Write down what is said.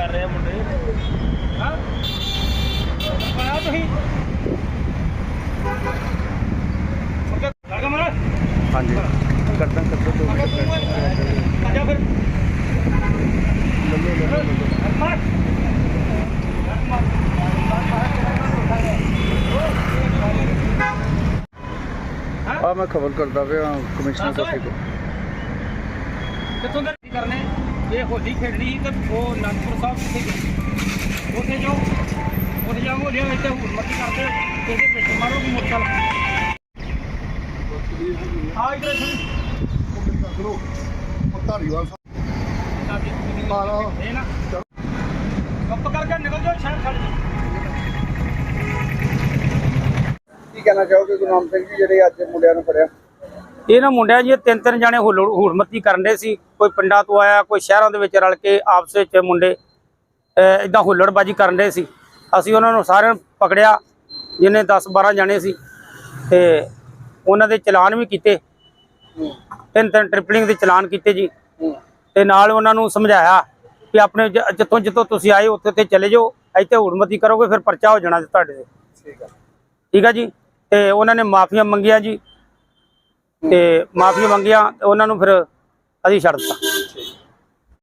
ਕਰ ਰਹੇ ਆ ਮੁੰਡੇ। ਹਾਂ। ਆਇਆ ਤੁਸੀਂ। ਹਾਂਜੀ। ਕਰਦਾਂ ਕਰਦਾਂ ਦੋ ਮਿੰਟ। ਆ ਜਾ ਫਿਰ। ਮਾਰ ਆ ਮੈਂ ਖਬਰ ਕਰਦਾ ਪਿਆ ਕਮਿਸ਼ਨਰ ਕੋਠੀ ਤੋਂ ਕਿੱਥੋਂ ਦਾ ਕੀ ਕਰਨੇ? ਇਹ ਹੋਲੀ ਖੇਡਣੀ ਤੇ ਉਹ ਅਨੰਦਪੁਰ ਸਾਹਿਬ ਕਿੱਥੇ ਗਏ ਉੱਥੇ ਜਾਓ ਉੱਥੇ ਜਾਓ ਹੋਲੀ ਵਿੱਚ ਹੁਰਮਤੀ ਕਰਦੇ ਇਹਦੇ ਵਿੱਚ ਮਾਰੋ ਵੀ ਮੁੱਕਲ ਆ ਇਧਰ ਸੁਣ ਧਾਰੀਵਾਲ ਮਾਰੋ। ਇਹ ਨਾ। ਕੱਪ ਕਰਕੇ ਨਿਕਲ ਜਾਓ ਛੱਡ ਕੀ ਕਹਿਣਾ ਚਾਹੋਗੇ ਗੁਰਨਾਮ ਸਿੰਘ ਜੀ ਜਿਹੜੇ ਅੱਜ ਮੁੰਡਿਆਂ ਨੂੰ ਫੜਿਆ? ਇਹ ਨਾ ਮੁੰਡਿਆਂ ਜੀ ਤਿੰਨ ਤਿੰਨ ਜਾਣੇ ਹੁਰਮਤੀ ਕਰਨ ਦੇ ਸੀ। ਕੋਈ ਪਿੰਡਾਂ ਤੋਂ ਆਇਆ ਕੋਈ ਸ਼ਹਿਰਾਂ ਦੇ ਵਿੱਚ ਰਲ ਕੇ ਆਪਸ ਵਿੱਚ ਮੁੰਡੇ ਇਦਾਂ ਹੁੱਲੜਬਾਜੀ ਕਰਨ ਦੇ ਸੀ। ਅਸੀਂ ਉਹਨਾਂ ਨੂੰ ਸਾਰਿਆਂ ਨੂੰ ਪਕੜਿਆ ਜਿਹਨੇ 10 12 ਜਾਣੇ ਸੀ ਤੇ ਉਹਨਾਂ ਦੇ ਚਲਾਨ ਵੀ ਕੀਤੇ। ਤਿੰਨ ਤਿੰਨ ਟ੍ਰਿਪਲਿੰਗ ਦੇ ਚਲਾਨ ਕੀਤੇ ਜੀ। ਤੇ ਨਾਲ ਉਹਨਾਂ ਨੂੰ ਸਮਝਾਇਆ ਕਿ ਆਪਣੇ ਜਿੱਥੋਂ ਜਿੱਥੋਂ ਤੁਸੀਂ ਆਏ ਉੱਥੇ ਤੇ ਚਲੇ ਜਾਓ। ਇੱਥੇ ਹੁਰਮਤੀ ਕਰੋਗੇ ਫਿਰ ਪਰਚਾ ਹੋ ਜਾਣਾ ਤੁਹਾਡੇ ਤੇ। ਠੀਕ ਹੈ ਠੀਕ ਹੈ ਜੀ? ਤੇ ਉਹਨਾਂ ਨੇ ਮਾਫੀਆਂ ਮੰਗੀਆਂ ਜੀ। ਤੇ ਮਾਫੀ ਮੰਗੀਆਂ ਤੇ ਉਹਨਾਂ ਨੂੰ ਫਿਰ ਅਸੀਂ ਛੱਡ ਦਿੱਤਾ।